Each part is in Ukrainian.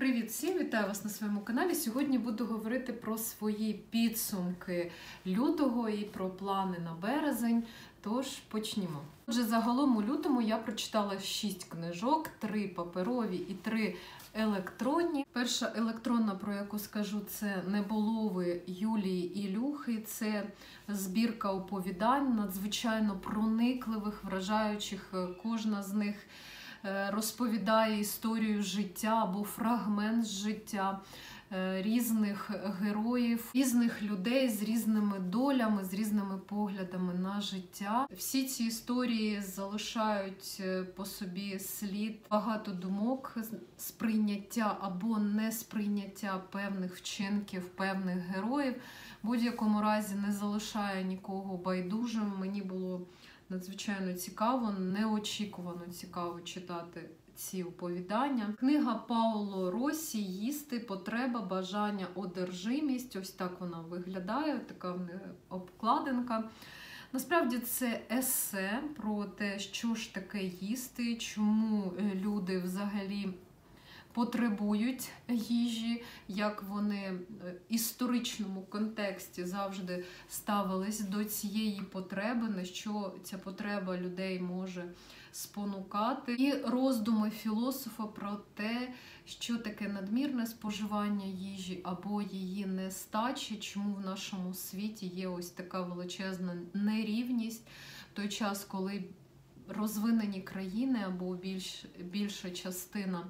Привіт всім! Вітаю вас на своєму каналі. Сьогодні буду говорити про свої підсумки лютого і про плани на березень. Тож почнімо. Отже, загалом у лютому я прочитала 6 книжок: 3 паперові і 3 електронні. Перша електронна, про яку скажу, це неболови Юлії Ілюхи. Це збірка оповідань, надзвичайно проникливих, вражаючих. Кожна з них розповідає історію життя або фрагмент життя. е, Різних героїв, різних людей з різними долями, з різними поглядами на життя. Всі ці історії залишають е, по собі слід багато думок, сприйняття або несприйняття певних вчинків, певних героїв. В будь-якому разі не залишає нікого байдужим. Мені було надзвичайно цікаво, неочікувано цікаво читати ці оповідання. Книга Пауло Росі Їсти, потреба, бажання, одержимість. Ось так вона виглядає, така в неї обкладинка. Насправді це есе про те, що ж таке їсти, чому люди взагалі потребують їжі, як вони е, в історичному контексті завжди ставились до цієї потреби, на що ця потреба людей може спонукати, і роздуми філософа про те, що таке надмірне споживання їжі або її нестачі, чому в нашому світі є ось така величезна нерівність в той час, коли розвинені країни або більш, більша частина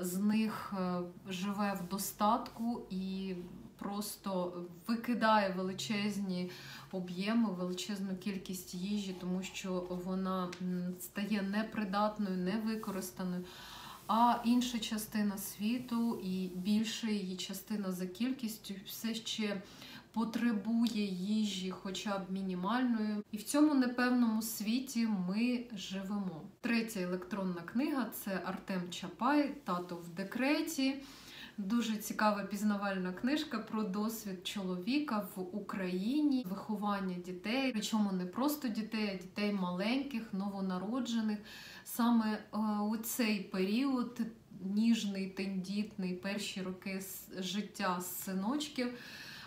з них е, живе в достатку і просто викидає величезні об'єми, величезну кількість їжі, тому що вона стає непридатною, невикористаною. А інша частина світу і більша її частина за кількістю все ще потребує їжі, хоча б мінімальної. І в цьому непевному світі ми живемо. Третя електронна книга це Артем Чапай, тато в декреті. Дуже цікава пізнавальна книжка про досвід чоловіка в Україні, виховання дітей, причому не просто дітей, а дітей маленьких, новонароджених. Саме е, у цей період ніжний, тендітний, перші роки життя синочків.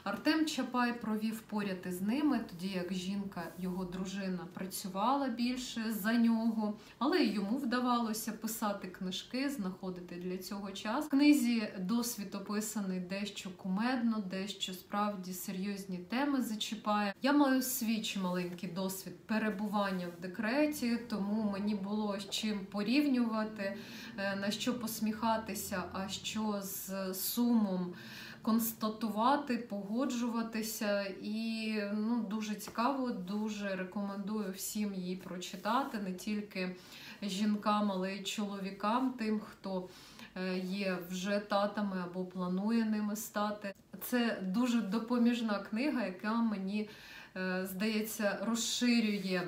Артем Чапай провів поряд із ними, тоді як жінка, його дружина, працювала більше за нього, але й йому вдавалося писати книжки, знаходити для цього час. В книзі досвід описаний дещо кумедно, дещо справді серйозні теми зачіпає. Я маю свій чималенький досвід перебування в декреті, тому мені було з чим порівнювати, е, на що посміхатися, а що з сумом констатувати, погоджуватися. І ну, дуже цікаво, дуже рекомендую всім її прочитати, не тільки жінкам, але й чоловікам, тим, хто е, є вже татами або планує ними стати. Це дуже допоміжна книга, яка мені е, здається розширює.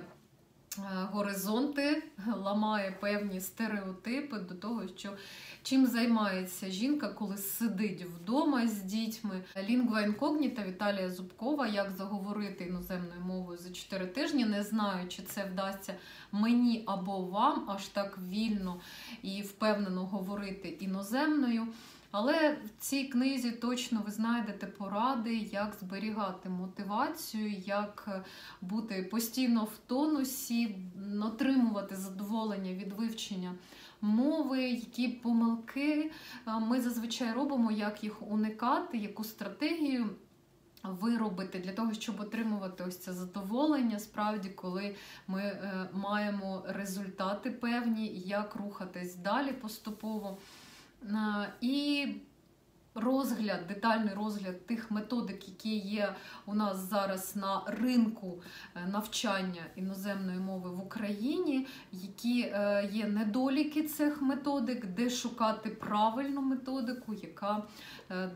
Е, Горизонти ламає певні стереотипи до того, що чим займається жінка, коли сидить вдома з дітьми. Лінгва інкогніта Віталія Зубкова, як заговорити іноземною мовою за 4 тижні. Не знаю, чи це вдасться мені або вам аж так вільно і впевнено говорити іноземною. Але в цій книзі точно ви знайдете поради, як зберігати мотивацію, як е, бути постійно в тонусі, отримувати задоволення від вивчення мови, які помилки е, ми зазвичай робимо, як їх уникати, яку стратегію. Виробити для того, щоб отримувати ось це задоволення, справді, коли ми е, маємо результати певні, як рухатись далі поступово. Е, І розгляд, детальний розгляд тих методик, які є у нас зараз на ринку е, навчання іноземної мови в Україні, які е, є недоліки цих методик, де шукати правильну методику, яка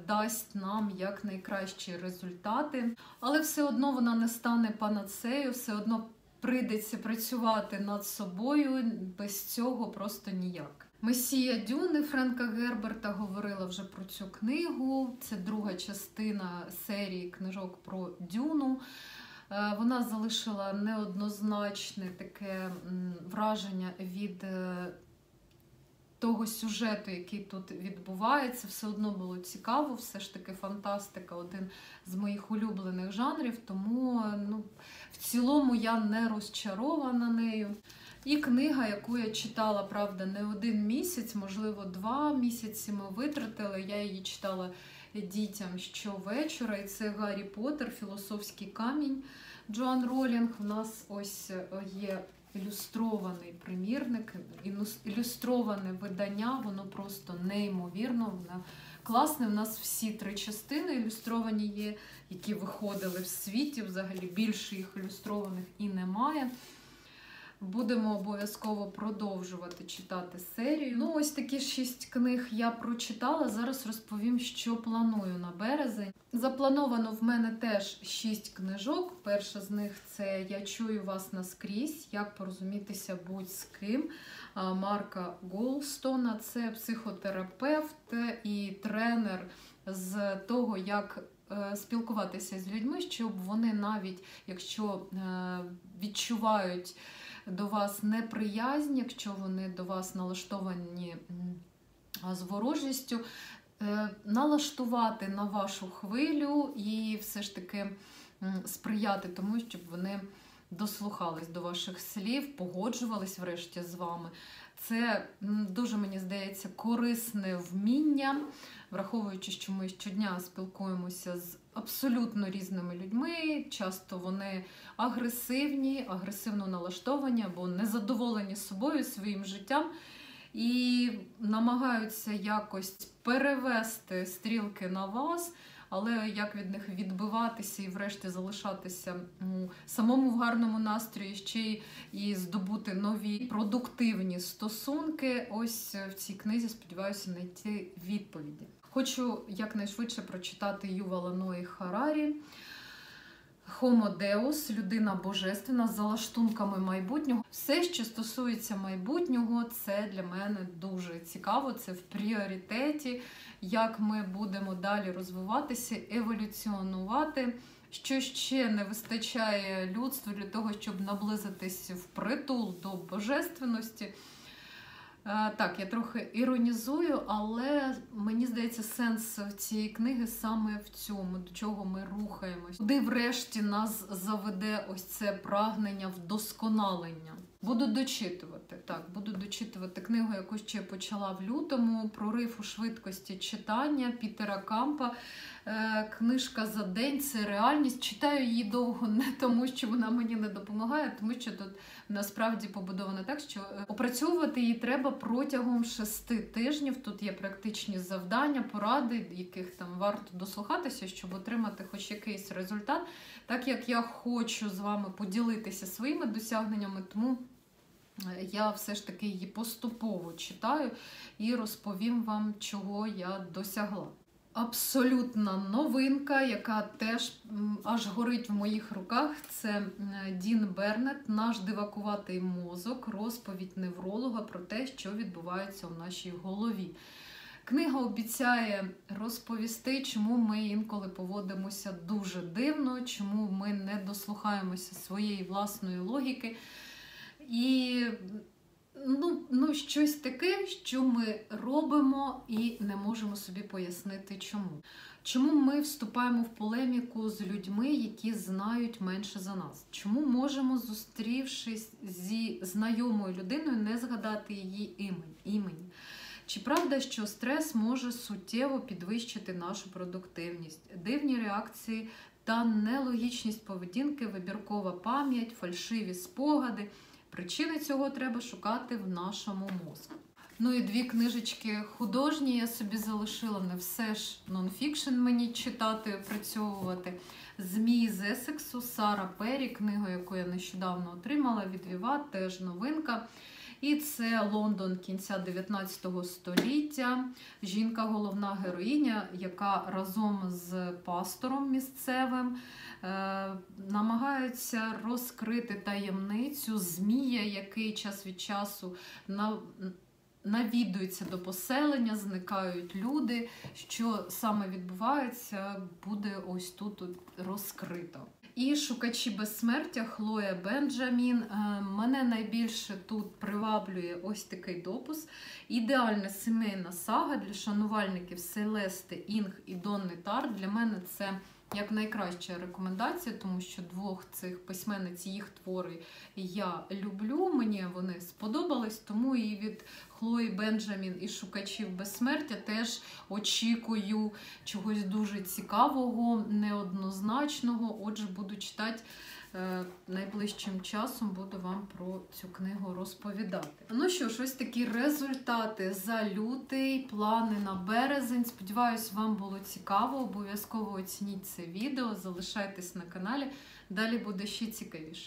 дасть нам якнайкращі результати. Але все одно вона не стане панацею, все одно прийдеться працювати над собою, без цього просто ніяк. Месія Дюни Френка Герберта говорила вже про цю книгу. Це друга частина серії книжок про Дюну. Е, Вона залишила неоднозначне таке враження від е, того сюжету, який тут відбувається, все одно було цікаво. Все ж таки, фантастика один з моїх улюблених жанрів. Тому ну, в цілому я не розчарована нею. І книга, яку я читала, правда, не один місяць, можливо, два місяці ми витратили. Я її читала дітям щовечора. І це Гаррі Поттер, Філософський камінь Джоан Ролінг. У нас ось є ілюстрований примірник, ілюстроване видання, воно просто неймовірно. Воно класне. У нас всі три частини ілюстровані є, які виходили в світі. Взагалі більше їх ілюстрованих і немає. Будемо обов'язково продовжувати читати серію. Ну, ось такі шість книг я прочитала. Зараз розповім, що планую на березень. Заплановано в мене теж шість книжок. Перша з них це Я чую вас наскрізь, як порозумітися будь з ким. Марка Голстона. Це психотерапевт і тренер з того, як е, спілкуватися з людьми, щоб вони навіть якщо е, відчувають до вас неприязнь, якщо вони до вас налаштовані з ворожістю, е, налаштувати на вашу хвилю і все ж таки сприяти тому, щоб вони дослухались до ваших слів, погоджувались врешті з вами. Це дуже, мені здається, корисне вміння, враховуючи, що ми щодня спілкуємося з абсолютно різними людьми. Часто вони агресивні, агресивно налаштовані або незадоволені собою, своїм життям. І намагаються якось перевести стрілки на вас, але як від них відбиватися і, врешті, залишатися самому в гарному настрої, ще й і здобути нові продуктивні стосунки. Ось в цій книзі сподіваюся знайти відповіді. Хочу якнайшвидше прочитати Ювала Ної Харарі. Deus, людина божественна з залаштунками майбутнього. Все, що стосується майбутнього, це для мене дуже цікаво. Це в пріоритеті, як ми будемо далі розвиватися, еволюціонувати. Що ще не вистачає людству для того, щоб наблизитись в притул до божественності. Е, так, я трохи іронізую, але мені здається, сенс цієї книги саме в цьому, до чого ми рухаємось. Куди врешті нас заведе ось це прагнення вдосконалення. Буду дочитувати. Так, буду дочитувати книгу, яку ще почала в лютому. Прорив у швидкості читання Пітера Кампа. Е, книжка за день це реальність. Читаю її довго не тому, що вона мені не допомагає, тому що тут насправді побудовано так, що е, опрацьовувати її треба протягом шести тижнів. Тут є практичні завдання, поради, яких там варто дослухатися, щоб отримати хоч якийсь результат. Так як я хочу з вами поділитися своїми досягненнями, тому. Е, я все ж таки її поступово читаю і розповім вам, чого я досягла. Абсолютна новинка, яка теж аж горить в моїх руках, це Дін Бернет, наш дивакуватий мозок, розповідь невролога про те, що відбувається в нашій голові. Книга обіцяє розповісти, чому ми інколи поводимося дуже дивно, чому ми не дослухаємося своєї власної логіки. І ну, ну, щось таке, що ми робимо і не можемо собі пояснити, чому. Чому ми вступаємо в полеміку з людьми, які знають менше за нас? Чому можемо, зустрівшись зі знайомою людиною, не згадати її імені? Чи правда, що стрес може суттєво підвищити нашу продуктивність, дивні реакції та нелогічність поведінки, вибіркова пам'ять, фальшиві спогади? Причини цього треба шукати в нашому мозку. Ну і дві книжечки художні я собі залишила, не все ж нонфікшн мені читати, опрацьовувати. Змій з Есексу, Сара Пері, книгу, яку я нещодавно отримала від Віват, теж новинка. І це Лондон кінця 19 століття. Жінка, головна героїня, яка разом з пастором місцевим намагаються розкрити таємницю змія, який час від часу навідується до поселення, зникають люди. Що саме відбувається, буде ось тут розкрито. І шукачі безсмертя Хлоя Бенджамін. Е, Мене найбільше тут приваблює ось такий допис. Ідеальна сімейна сага для шанувальників Селести Інг і Донни Тар. Для мене це як найкраща рекомендація, тому що двох цих письменниць їх твори я люблю. Мені вони сподобались, тому і від Хлої Бенджамін і шукачів безсмертя теж очікую чогось дуже цікавого, неоднозначного. Отже, буду читати. Е, Найближчим часом буду вам про цю книгу розповідати. Ну що ж, ось такі результати за лютий, плани на березень. Сподіваюсь, вам було цікаво. Обов'язково оцініть це відео, залишайтесь на каналі. Далі буде ще цікавіше.